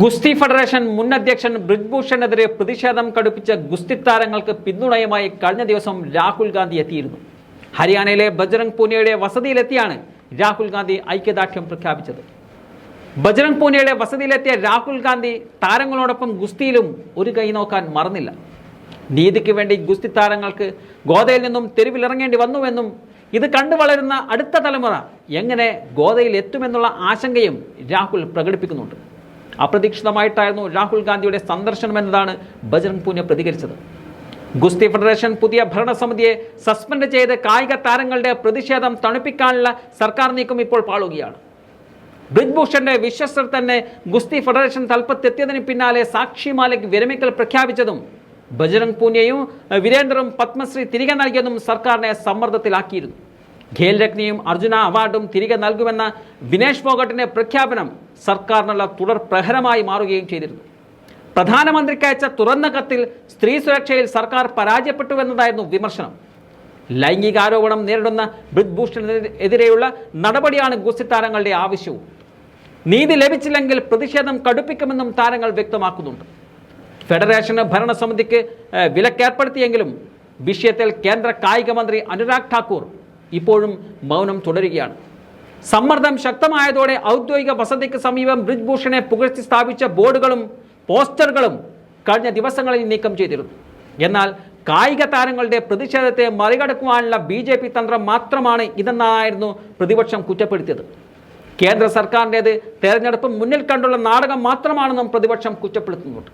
ഗുസ്തി ഫെഡറേഷൻ മുൻ അധ്യക്ഷൻ ബ്രിജ്ഭൂഷണെതിരെ പ്രതിഷേധം കടുപ്പിച്ച ഗുസ്തി താരങ്ങൾക്ക് പിന്തുണയുമായി കഴിഞ്ഞ ദിവസം രാഹുൽ ഗാന്ധി എത്തിയിരുന്നു. ഹരിയാനയിലെ ബജ്രംഗ് പൂനിയയുടെ വസതിയിലെത്തിയാണ് രാഹുൽ ഗാന്ധി ഐക്യദാർഢ്യം പ്രഖ്യാപിച്ചത്. ബജ്രംഗ് പൂനിയയുടെ വസതിയിലെത്തിയ രാഹുൽ ഗാന്ധി താരങ്ങളോടൊപ്പം ഗുസ്തിയിലും ഒരു കൈ നോക്കാൻ മറന്നില്ല. നീതിക്ക് വേണ്ടി ഗുസ്തി താരങ്ങൾക്ക് ഗോതയിൽ നിന്നും തെരുവിലിറങ്ങേണ്ടി വന്നുവെന്നും ഇത് കണ്ടു വളരുന്ന അടുത്ത തലമുറ എങ്ങനെ ഗോതയിൽ എത്തുമെന്നുള്ള ആശങ്കയും രാഹുൽ പ്രകടിപ്പിക്കുന്നുണ്ട്. അപ്രതീക്ഷിതമായിട്ടായിരുന്നു രാഹുൽ ഗാന്ധിയുടെ സന്ദർശനം എന്നതാണ് ബജ്രംഗ് പൂനിയ പ്രതികരിച്ചത്. ഗുസ്തി ഫെഡറേഷൻ പുതിയ ഭരണസമിതിയെ സസ്പെൻഡ് ചെയ്ത് കായിക താരങ്ങളുടെ പ്രതിഷേധം തണുപ്പിക്കാനുള്ള സർക്കാർ നീക്കം ഇപ്പോൾ പാളുകയാണ്. ബ്രിജ്ഭൂഷന്റെ വിശ്വസ്തർ തന്നെ ഗുസ്തി ഫെഡറേഷൻ തലപ്പത്തെത്തിയതിന് പിന്നാലെ സാക്ഷി മാലിക് വിരമിക്കൽ പ്രഖ്യാപിച്ചതും ബജരംഗ് പൂനിയയും വീരേന്ദ്രും പത്മശ്രീ തിരികെ നൽകിയതും സർക്കാരിനെ സമ്മർദ്ദത്തിലാക്കിയിരുന്നു. ഖേൽ രത്നയും അർജുന അവാർഡും തിരികെ നൽകുമെന്ന വിനേഷ് ഫോഗട്ടിന്റെ പ്രഖ്യാപനം സർക്കാരിനുള്ള തുടർ പ്രഹരമായി മാറുകയും ചെയ്തിരുന്നു. പ്രധാനമന്ത്രിക്ക് അയച്ച തുറന്ന കത്തിൽ സ്ത്രീ സുരക്ഷയിൽ സർക്കാർ പരാജയപ്പെട്ടു എന്നതായിരുന്നു വിമർശനം. ലൈംഗികാരോപണം നേരിടുന്ന ബ്രിജ്ഭൂഷണെതിരെയുള്ള നടപടിയാണ് ഗുസ്തി താരങ്ങളുടെ ആവശ്യവും. നീതി ലഭിച്ചില്ലെങ്കിൽ പ്രതിഷേധം കടുപ്പിക്കുമെന്നും താരങ്ങൾ വ്യക്തമാക്കുന്നുണ്ട്. ഫെഡറേഷന് ഭരണസമിതിക്ക് വിലക്കേർപ്പെടുത്തിയെങ്കിലും വിഷയത്തിൽ കേന്ദ്ര കായിക മന്ത്രി അനുരാഗ് ഠാക്കൂർ ഇപ്പോഴും മൗനം തുടരുകയാണ്. സമ്മർദ്ദം ശക്തമായതോടെ ഔദ്യോഗിക വസതിക്ക് സമീപം ബ്രിജ്ഭൂഷണെ പുകഴ്ത്തി സ്ഥാപിച്ച ബോർഡുകളും പോസ്റ്ററുകളും കഴിഞ്ഞ ദിവസങ്ങളിൽ നീക്കം ചെയ്തിരുന്നു. എന്നാൽ കായിക താരങ്ങളുടെ പ്രതിഷേധത്തെ മറികടക്കുവാനുള്ള ബി ജെ പി തന്ത്രം മാത്രമാണ് ഇതെന്നായിരുന്നു പ്രതിപക്ഷം കുറ്റപ്പെടുത്തിയത്. കേന്ദ്ര സർക്കാരിന്റേത് തെരഞ്ഞെടുപ്പ് മുന്നിൽ കണ്ടുള്ള നാടകം മാത്രമാണെന്നും പ്രതിപക്ഷം കുറ്റപ്പെടുത്തുന്നുണ്ട്.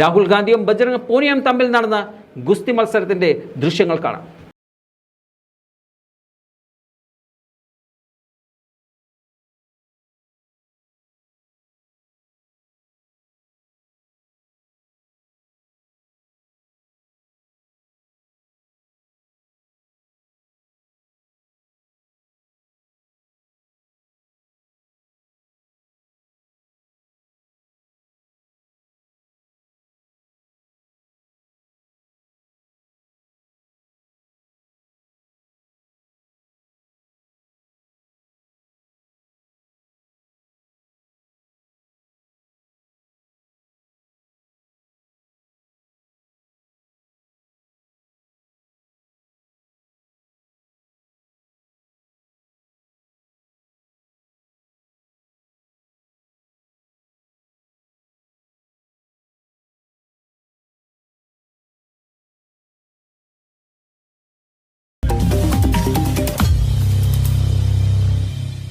രാഹുൽ ഗാന്ധിയും ബജ്രംഗ് പൂനിയും തമ്മിൽ നടന്ന ഗുസ്തി മത്സരത്തിന്റെ ദൃശ്യങ്ങൾ കാണാം.